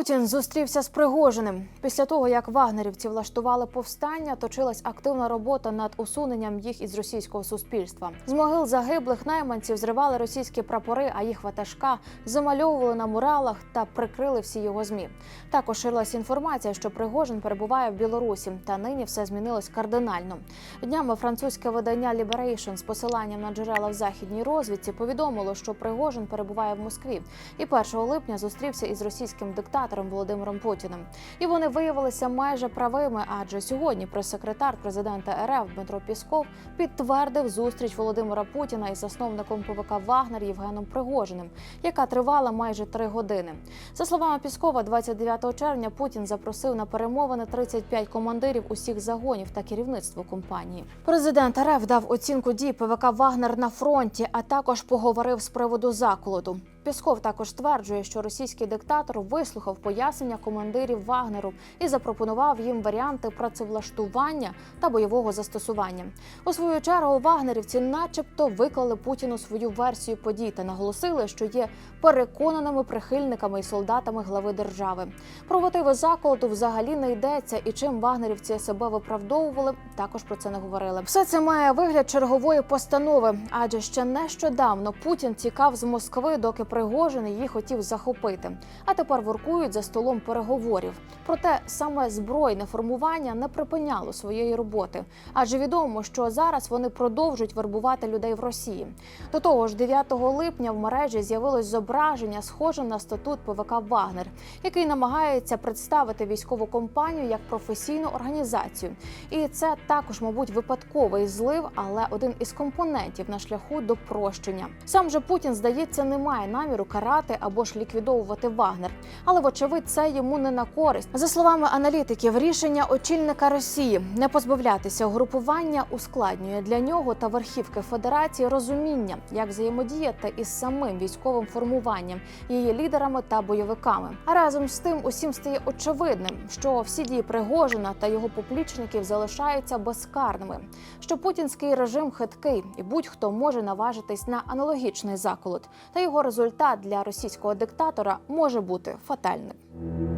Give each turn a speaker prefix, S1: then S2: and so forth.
S1: Путін зустрівся з Пригожиним. Після того, як вагнерівці влаштували повстання, точилась активна робота над усуненням їх із російського суспільства. З могил загиблих найманців зривали російські прапори, а їх ватажка замальовували на муралах та прикрили всі його змі. Також ширилась інформація, що Пригожин перебуває в Білорусі, та нині все змінилось кардинально. Днями французьке видання Liberation з посиланням на джерела в західній розвідці повідомило, що Пригожин перебуває в Москві і 1 липня зустрівся із російським диктатором Володимиром Путіним. І вони виявилися майже правими, адже сьогодні прес-секретар президента РФ Дмитро Пісков підтвердив зустріч Володимира Путіна із засновником ПВК Вагнер Євгеном Пригожиним, яка тривала майже три години. За словами Піскова, 29 червня Путін запросив на перемовини 35 командирів усіх загонів та керівництво компанії. Президент РФ дав оцінку дій ПВК Вагнер на фронті, а також поговорив з приводу заколоту. Пісков також стверджує, що російський диктатор вислухав пояснення командирів Вагнеру і запропонував їм варіанти працевлаштування та бойового застосування. У свою чергу вагнерівці, начебто, виклали Путіну свою версію подій та наголосили, що є переконаними прихильниками і солдатами глави держави. Про мотиви заколоту взагалі не йдеться, і чим вагнерівці себе виправдовували, також про це не говорили. Все це має вигляд чергової постанови, адже ще нещодавно Путін тікав з Москви, доки Пригожин її хотів захопити. А тепер воркують за столом переговорів. Проте саме збройне формування не припиняло своєї роботи, адже відомо, що зараз вони продовжують вербувати людей в Росії. До того ж, 9 липня в мережі з'явилось зображення, схоже на статут ПВК Вагнер, який намагається представити військову компанію як професійну організацію. І це також, мабуть, випадковий злив, але один із компонентів на шляху до прощення. Сам же Путін, здається, не має наміру карати або ж ліквідовувати Вагнер. Але вочевидь це йому не на користь. За словами аналітиків, рішення очільника Росії не позбавлятися угрупування ускладнює для нього та верхівки Федерації розуміння, як взаємодіяти із самим військовим формуванням, її лідерами та бойовиками. А разом з тим усім стає очевидним, що всі дії Пригожина та його поплічників залишаються безкарними. Що путінський режим хиткий, і будь-хто може наважитись на аналогічний заколот, та його результат для російського диктатора може бути фатальним.